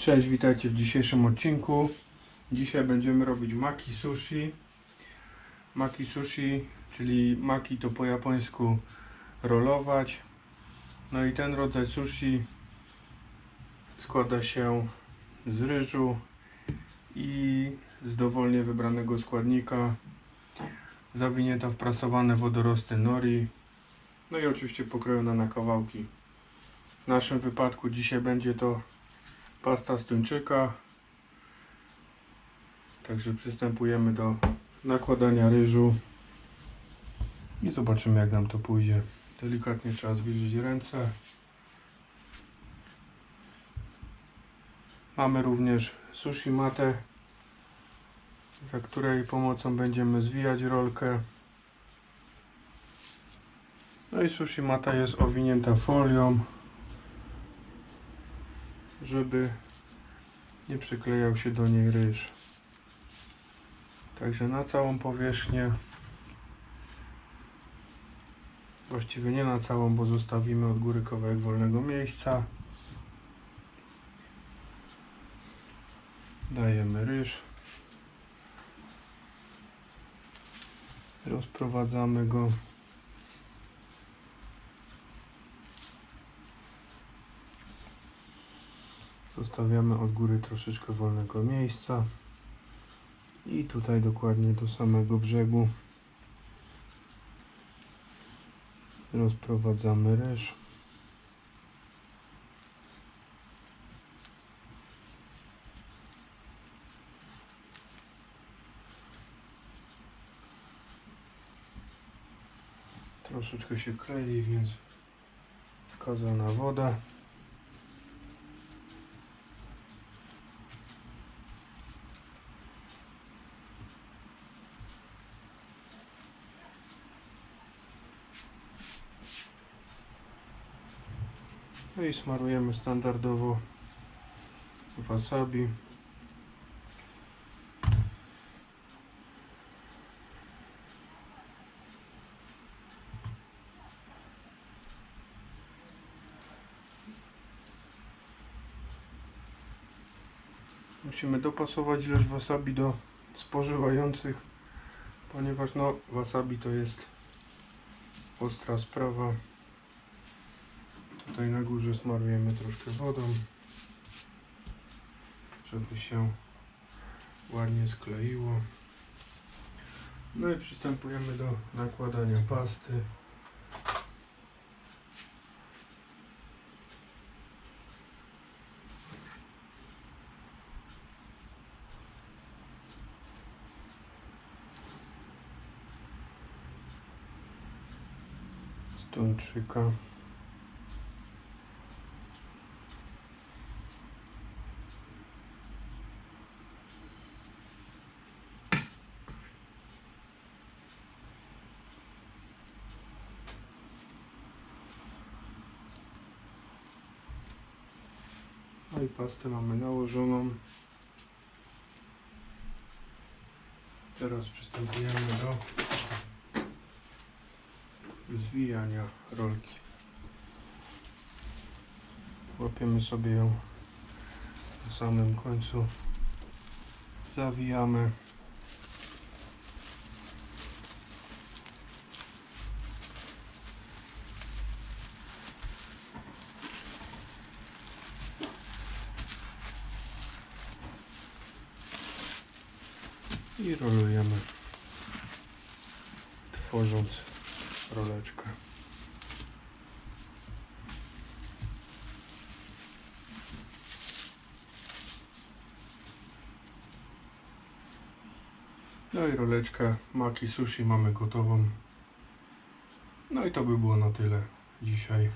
Cześć, witajcie w dzisiejszym odcinku. Dzisiaj będziemy robić maki sushi. Maki sushi, czyli maki to po japońsku rolować. No i ten rodzaj sushi składa się z ryżu i z dowolnie wybranego składnika. Zawinięta w prasowane wodorosty nori. No i oczywiście pokrojona na kawałki. W naszym wypadku dzisiaj będzie to pasta z tuńczyka. Także przystępujemy do nakładania ryżu i zobaczymy jak nam to pójdzie. Delikatnie trzeba zwilżyć ręce. Mamy również sushi matę, za której pomocą będziemy zwijać rolkę. No i sushi mata jest owinięta folią żeby nie przyklejał się do niej ryż. Także na całą powierzchnię, właściwie nie na całą, bo zostawimy od góry kawałek wolnego miejsca. Dajemy ryż. Rozprowadzamy go. Zostawiamy od góry troszeczkę wolnego miejsca. I tutaj dokładnie do samego brzegu rozprowadzamy ryż. Troszeczkę się klei, więc skazana woda. No i smarujemy standardowo wasabi. Musimy dopasować ilość wasabi do spożywających, ponieważ no wasabi to jest ostra sprawa. Tutaj na górze smarujemy troszkę wodą, żeby się ładnie skleiło. No i przystępujemy do nakładania pasty. Tuńczyka. No pastę mamy nałożoną. Teraz przystępujemy do zwijania rolki. Łapiemy sobie ją na samym końcu. Zawijamy. I rolujemy, tworząc roleczkę. No i roleczkę maki sushi mamy gotową. No i to by było na tyle dzisiaj.